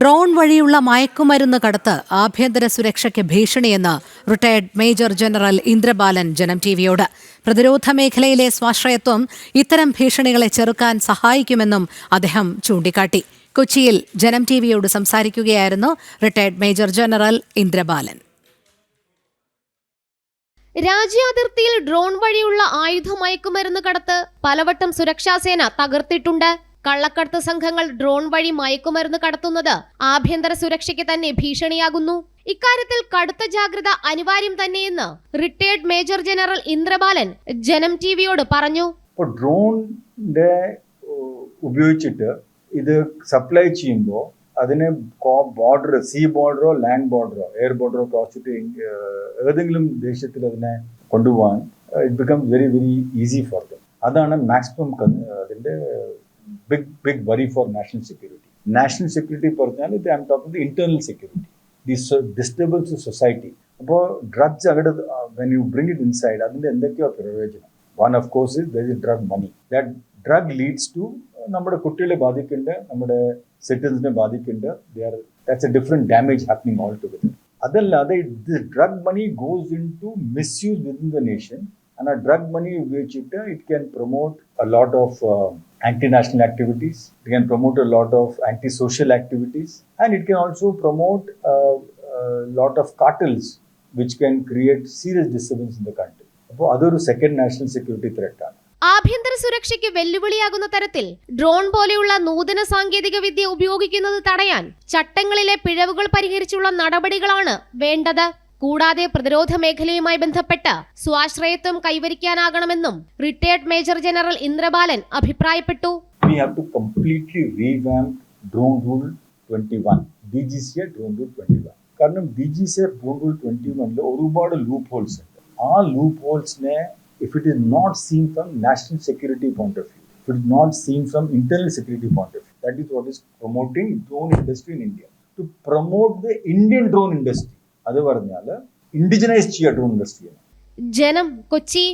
Drone വഴിയുള്ള മയക്കുമരുന്ന് കടത്ത് ആഭ്യന്തര സുരക്ഷയ്ക്ക് ഭീഷണിയെന്ന് retired major general Indrabalan Janam ടിവിയോട്. പ്രതിരോധ മേഖലയിലെ സ്വാശ്രയത്വം ഇത്തരം ഭീഷണികളെ ചെറുക്കാൻ സഹായിക്കുമെന്നും അദ്ദേഹം ചൂണ്ടിക്കാട്ടി. കൊച്ചിയിൽ ജനം ടിവിയോട് സംസാരിക്കുകയായിരുന്നു റിട്ടയർഡ് മേജർ ജനറൽ ഇന്ദ്രബാലൻ. രാജ്യാതിർത്തിയിൽ ഡ്രോൺ വഴിയുള്ള ആയുധ മയക്കുമരുന്ന് കടത്ത് പലവട്ടം സുരക്ഷാസേന തകർത്തിട്ടുണ്ട്. കള്ളക്കടത്ത് സംഘങ്ങൾ ഡ്രോൺ വഴി മയക്കുമരുന്ന് കടത്തുന്നത് ആഭ്യന്തര സുരക്ഷയ്ക്ക് തന്നെ ഭീഷണിയാകുന്നു. ഇക്കാര്യത്തിൽ കടുത്ത ജാഗ്രത അനിവാര്യം തന്നെയെന്ന് retired major general Indrabalan Janam ടിവിയോട് പറഞ്ഞു. ഡ്രോണിന്റെ ഉപയോഗിച്ചിട്ട് ഇത് സപ്ലൈ ചെയ്യുമ്പോൾ അതിന് ബോർഡർ സീ ബോർഡറോ ലാൻഡ് ബോർഡറോ എയർ ബോർഡറോ ക്രോസ് ഏതെങ്കിലും ദേശത്തിൽ അതിനെ കൊണ്ടുപോകാൻ it become very very easy for them. അതാണ് മാക്സിമം അതിന്റെ big big worry for national security national security പറഞ്ഞാൽ ഇത് I'm talking internal security the disturbance society അപ്പോൾ ഡ്രഗ്സ് അവിടെ when you bring it inside അതിൻ്റെ എന്തൊക്കെയോ പ്രയോജനം one of course is there is drug money that drug leads to നമ്മുടെ കുട്ടികളെ ബാധിക്കുന്നുണ്ട് നമ്മുടെ സിറ്റിസൻസിനെ ബാധിക്കുന്നുണ്ട് they are that's a different damage happening all together അതല്ലാതെ this drug money goes into misuse within the nation And ആ drug money ഉപയോഗിച്ചിട്ട് it can promote a anti-national activities, national can promote a lot of anti-social activities, and it can also promote a, promote lot of cartels which can create serious disturbance in the country അപ്പോൾ അതൊരു second national security ത്രെറ്റാണ് ആഭ്യന്തര സുരക്ഷയ്ക്ക് വെല്ലുവിളിയാകുന്ന തരത്തിൽ drone പോലെയുള്ള നൂതന സാങ്കേതിക വിദ്യ ഉപയോഗിക്കുന്നത് തടയാൻ ചട്ടങ്ങളിലെ പിഴവുകൾ പരിഹരിച്ചുള്ള നടപടികളാണ് വേണ്ടത്. കൂടാതെ പ്രതിരോധ മേഖലയുമായി ബന്ധപ്പെട്ട് സ്വാശ്രയത്വം കൈവരിക്കാനാകണമെന്നും റിട്ടയർഡ് മേജർ ജനറൽ ഇന്ദ്രബാലൻ അഭിപ്രായപ്പെട്ടു. We have to completely revamp drone rule 21 DGCA drone rule 21 കാരണം D G C drone rule twenty വണ്ണിൽ ഒരുപാട് ലൂപ്പ് ഹോൾസ് ഉണ്ട്. ആ loop ഹോൾസിനെ if it is not seen from national security point of view if it not seen from internal security point of view that is what is promoting drone industry in India to promote the Indian drone industry അത് പറഞ്ഞാൽ ഇൻഡിജിനൈസ് ചെയ്യുക invest ചെയ്യണം ജനം കൊച്ചി.